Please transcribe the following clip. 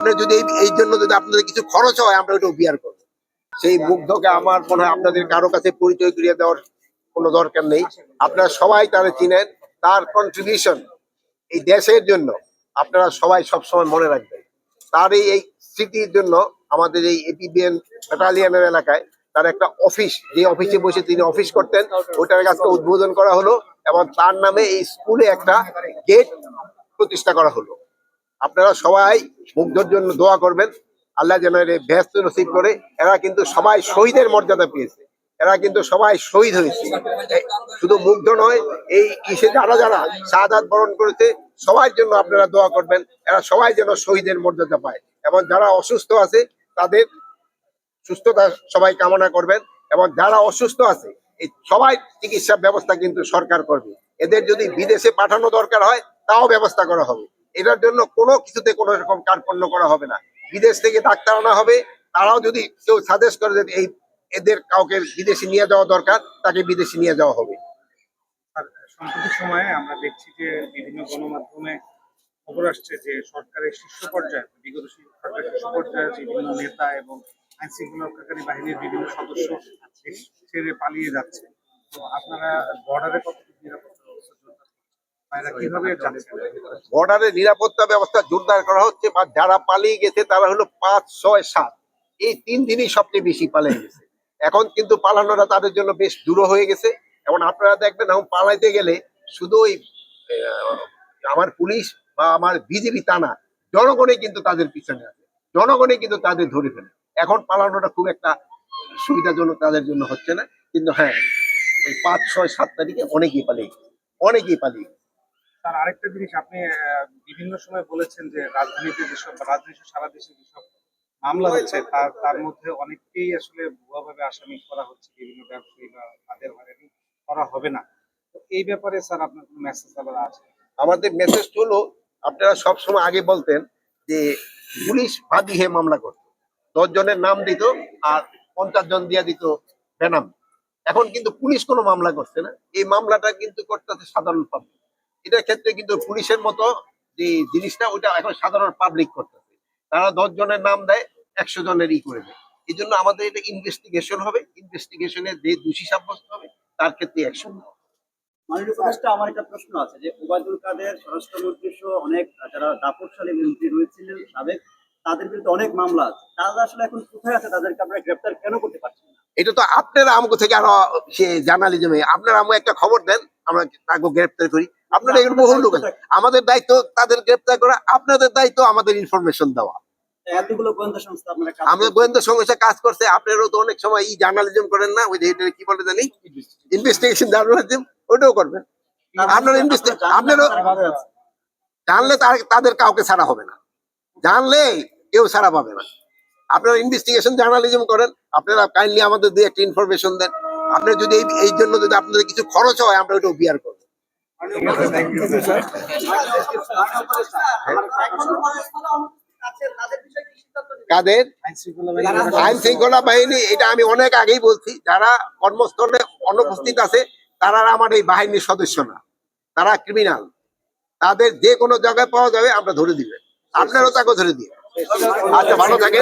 যদি এই- জন্য যদি আপনাদের কিছু খরচ হয়, আমরা ওটা বিয়ার করব। সেই মুগ্ধকে আমার মনে হয় আপনাদের কারও কাছে পরিচয় করিয়ে দেওয়ার কোনো দরকার নেই। আপনারা সবাই তারা চিনেন, তার কন্ট্রিবিউশন এই দেশের জন্য আপনারা সবাই সবসময় মনে রাখবেন। তার এই স্মৃতির জন্য আমাদের এই এপিবিএন ব্যাটালিয়নের এলাকায় তার একটা অফিস যে অফিসে বসে তিনি অফিস করতেন ওটার কাছে উদ্বোধন করা হলো এবং তার নামে এই স্কুলে একটা গেট প্রতিষ্ঠা করা হলো। আপনারা সবাই মুগ্ধর জন্য দোয়া করবেন। আল্লাহ যেন ব্যস্ত নসিব করে। এরা কিন্তু সবাই শহীদের মর্যাদা পেয়েছে। এরা কিন্তু সবাই শহীদ হয়েছে। শুধু মুগ্ধ নয়, এই ইসে যারা যারা শাহাদাত বরণ করেছে সবার জন্য আপনারা দোয়া করবেন। এরা সবাই যেন শহীদের মর্যাদা পায়। এবং যারা অসুস্থ আছে, তাদের সুস্থতা সবাই কামনা করবেন। এবং যারা অসুস্থ আছে, এই সবাই চিকিৎসা ব্যবস্থা কিন্তু সরকার করবে। এদের যদি বিদেশে পাঠানো দরকার হয়, তাও ব্যবস্থা করা হবে। এটার জন্য কোনো কিছুতে কোনো রকম কার্পণ্য করা হবে না। বিদেশ থেকে ডাক্তার আনা হবে, তারাও যদি কেউ সাজেস্ট করে যে এই এদের কাউকে বিদেশে নিয়ে যাওয়া দরকার, তাকে বিদেশে নিয়ে যাওয়া হবে। সাম্প্রতিক সময়ে আমরা দেখছি যে বিভিন্ন গণমাধ্যমে খবর আসছে যে সরকারের শীর্ষ পর্যায়ে, বিগত সরকারের শীর্ষ পর্যায়ে বিভিন্ন নেতা এবং আইন রক্ষাকারী বাহিনীর বিভিন্ন সদস্য ছেড়ে পালিয়ে যাচ্ছে। তো আপনারা বর্ডারে কতটুকু নিরাপত্তা ব্যবস্থা জোরদার করছেন? বা এরা কীভাবে যাচ্ছে বর্ডারে নিরাপত্তা ব্যবস্থা জোরদার করা হচ্ছে বা যারা পালিয়ে গেছে তারা হলো পাঁচ ছয় সাত। এই তিন দিনই সবচেয়ে বেশি পালিয়ে গেছে। এখন কিন্তু পালানোটা তাদের জন্য বেশ দূর হয়ে গেছে। এবং আপনারা দেখবেন এখন পালাইতে গেলে শুধু ওই আমার পুলিশ বা আমার বিজেপি তা না জনগণে কিন্তু তাদের পিছনে আছে। জনগণে কিন্তু তাদের ধরে ফেলে। এখন পালানোটা খুব একটা সুবিধাজনক তাদের জন্য হচ্ছে না। কিন্তু হ্যাঁ ওই পাঁচ ছয় সাত তারিখে অনেকেই পালিয়ে গেছে। অনেকেই পালিয়ে গেছে। তার আরেকটা জিনিস, আপনি বিভিন্ন সময় বলেছেন যে রাজধানীতে যেসব বা রাজনীতি সারা দেশে যেসব মামলা হচ্ছে, তার তার মধ্যে অনেককেই আসলে ভুয়াভাবে আসামি করা হচ্ছে, বিভিন্ন ব্যবসায়ী বা তাদের হয়রানি করা হবে না। তো এই ব্যাপারে স্যার আপনার কোনো মেসেজ আবার আছে? আমাদের মেসেজ হলো, আপনারা সব সময় আগে বলতেন যে পুলিশ বাদী হয়ে মামলা করত। দশ জনের নাম দিত আর পঞ্চাশ জন দিয়ে দিত বেনাম। এখন কিন্তু পুলিশ কোনো মামলা করছে না। এই মামলাটা কিন্তু করতেছে সাধারণ পাবলিক এটার ক্ষেত্রে কিন্তু পুলিশের মতো যে জিনিসটা ওইটা এখন সাধারণ পাবলিক করতেছে। তারা দশ জনের নাম দেয় একশো জনের ই করে দেয়। এই জন্য আমাদের এটা ইনভেস্টিগেশন হবে। ইনভেস্টিগেশনে যে দোষী সাব্যস্ত হবে তার ক্ষেত্রে অ্যাকশন হবে। মাননীয় উপদেষ্টা আমার একটা প্রশ্ন আছে যে ওবায়দুল কাদের স্বরাষ্ট্রমন্ত্রী সহ অনেক যারা দাপটশালী মন্ত্রী রয়েছিলেন সাবেক তাদের বিরুদ্ধে অনেক মামলা আছে। তারা আসলে এখন কোথায় আছে? তাদেরকে আপনারা গ্রেপ্তার কেন করতে পারছেন না? এটা তো আপনারা আমাকে থেকে আরও সে জার্নালিজমে আপনারা আমাকে একটা খবর দেন আমরা তাকে গ্রেপ্তার করি। আপনারা এগুলো বহু লোক আছে। আমাদের দায়িত্ব তাদের গ্রেপ্তার করা আপনাদের দায়িত্ব আমাদের ইনফরমেশন দেওয়া। এতগুলো গোয়েন্দা সংস্থা আপনারা আমরা করছেন। গোয়েন্দা সংস্থা কাজ করছে আপনারাও তো অনেক সময় জার্নালিজম করেন না ওই যে কি বলে জানি? ইনভেস্টিগেশন জার্নালিজম ওটাও করবেন। আপনারা। জানলে তাদের কাউকে ছাড়া হবে না। জানলে কেউ ছাড়া পাবে না। আপনারা ইনভেস্টিগেশন জার্নালিজম করেন আপনারা কাইন্ডলি আমাদের একটা ইনফরমেশন দেন। আপনার যদি এই- জন্য যদি আপনাদের কিছু খরচ হয় আমরা ওটা বিয়ার করব। কাদের? আইন শৃঙ্খলা বাহিনী এটা আমি অনেক আগেই বলছি। যারা কর্মস্থলে অনুপস্থিত আছে তারা আমার এই বাহিনীর সদস্য না। তারা ক্রিমিনাল তাদের যে কোনো জায়গায় পাওয়া যাবে আমরা ধরে দিবে। আপনারও তাকে ধরে দিবে আচ্ছা ভালো থাকে